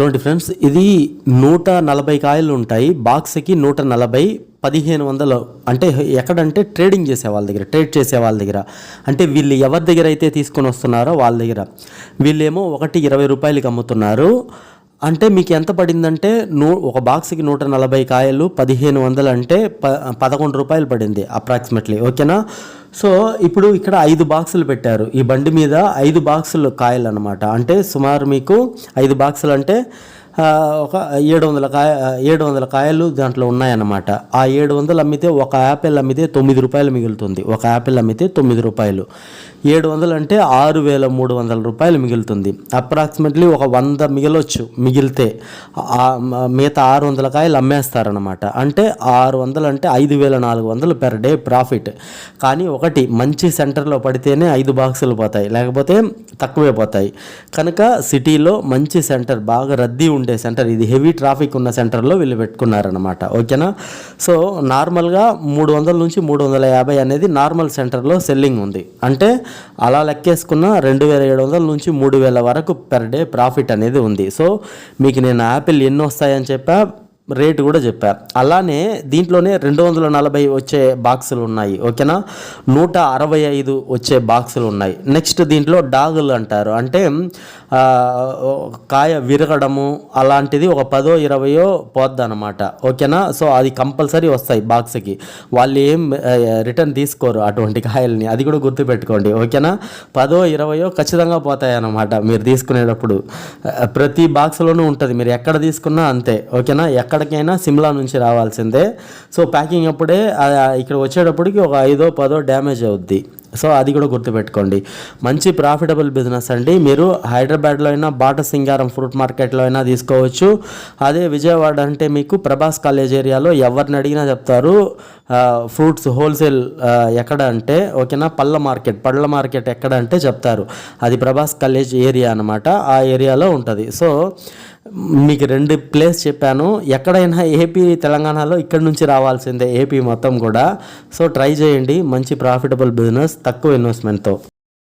చూడండి ఫ్రెండ్స్ ఇది నూట నలభై కాయలు ఉంటాయి. బాక్స్కి నూట నలభై పదిహేను వందలు. అంటే ఎక్కడంటే ట్రేడింగ్ చేసే వాళ్ళ దగ్గర ట్రేడ్ చేసే వాళ్ళ దగ్గర. అంటే వీళ్ళు ఎవరి దగ్గర అయితే తీసుకొని వస్తున్నారో వాళ్ళ దగ్గర. వీళ్ళేమో ఒకటి ఇరవై రూపాయలకి అమ్ముతున్నారు. అంటే మీకు ఎంత పడిందంటే నూ ఒక బాక్స్కి నూట నలభై కాయలు పదిహేను వందలు అంటే ప పదకొండు రూపాయలు పడింది అప్రాక్సిమేట్లీ. ఓకేనా? సో ఇప్పుడు ఇక్కడ ఐదు బాక్సులు పెట్టారు. ఈ బండి మీద ఐదు బాక్సులు కాయలు అనమాట అంటే సుమారు మీకు ఐదు బాక్సులు అంటే ఒక ఏడు వందల కాయ ఏడు వందల కాయలు దాంట్లో ఉన్నాయన్నమాట. ఆ ఏడు వందలు అమ్మితే ఒక యాపిల్ అమ్మితే తొమ్మిది రూపాయలు మిగులుతుంది. ఒక యాపిల్ అమ్మితే తొమ్మిది రూపాయలు. ఏడు వందలు అంటే ఆరు వేల మూడు వందల రూపాయలు మిగులుతుంది. అప్రాక్సిమేట్లీ ఒక వంద మిగలొచ్చు మిగిలితే. మిగతా ఆరు వందల కాయలు అమ్మేస్తారనమాట అంటే ఆరు వందలు అంటే ఐదు వేల నాలుగు వందలు పెర్ డే ప్రాఫిట్ కానీ ఒకటి మంచి సెంటర్లో పడితేనే ఐదు బాక్సులు పోతాయి. లేకపోతే తక్కువే పోతాయి. కనుక సిటీలో మంచి సెంటర్ బాగా రద్దీ ఉండే సెంటర్ ఇది హెవీ ట్రాఫిక్ ఉన్న సెంటర్లో వీళ్ళు పెట్టుకున్నారనమాట ఓకేనా? సో నార్మల్గా మూడు వందల నుంచి మూడు వందల యాభై అనేది నార్మల్ సెంటర్లో సెల్లింగ్ ఉంది. అంటే అలా లెక్కేసుకున్న రెండు వేల ఏడు వందల నుంచి మూడు వేల వరకు పెర్ డే ప్రాఫిట్ అనేది ఉంది. సో మీకు నేను యాపిల్ ఎన్ని వస్తాయని చెప్పా? రేటు కూడా చెప్పారు అలానే దీంట్లోనే రెండు వందల నలభై వచ్చే బాక్సులు ఉన్నాయి. ఓకేనా? నూట అరవై ఐదు వచ్చే బాక్సులు ఉన్నాయి. నెక్స్ట్ దీంట్లో డాగులు అంటారు. అంటే కాయ విరగడము అలాంటిది ఒక పదో ఇరవయో పోద్ది అనమాట ఓకేనా? సో అది కంపల్సరీ వస్తాయి బాక్స్కి. వాళ్ళు ఏం రిటర్న్ తీసుకోరు అటువంటి కాయల్ని. అది కూడా గుర్తుపెట్టుకోండి. ఓకేనా? పదో ఇరవయో ఖచ్చితంగా పోతాయి అన్నమాట మీరు తీసుకునేటప్పుడు. ప్రతి బాక్స్లోనూ ఉంటుంది. మీరు ఎక్కడ తీసుకున్నా అంతే. ఓకేనా? ఎక్కడ ఎక్కడికైనా సిమ్లా నుంచి రావాల్సిందే. సో ప్యాకింగ్ అప్పుడే ఇక్కడ వచ్చేటప్పటికి ఒక ఐదో పదో డ్యామేజ్ అవుద్ది. సో అది కూడా గుర్తుపెట్టుకోండి. మంచి ప్రాఫిటబుల్ బిజినెస్ అండి. మీరు హైదరాబాద్లో అయినా బాట సింగారం ఫ్రూట్ మార్కెట్లో అయినా తీసుకోవచ్చు. అదే విజయవాడ అంటే మీకు ప్రభాస్ కాలేజ్ ఏరియాలో ఎవరిని అడిగినా చెప్తారు ఫ్రూట్స్ హోల్సేల్ ఎక్కడ అంటే ఓకేనా? పళ్ళ మార్కెట్ పళ్ళ మార్కెట్ ఎక్కడ అంటే చెప్తారు. అది ప్రభాస్ కాలేజ్ ఏరియా అనమాట ఆ ఏరియాలో ఉంటుంది. సో మీకు రెండు ప్లేస్ చెప్పాను. ఎక్కడైనా ఏపీ తెలంగాణలో ఇక్కడ నుంచి రావాల్సిందే ఏపీ మొత్తం కూడా. సో ట్రై చేయండి. మంచి ప్రాఫిటబుల్ బిజినెస్ తక్కువ ఇన్వెస్ట్మెంట్తో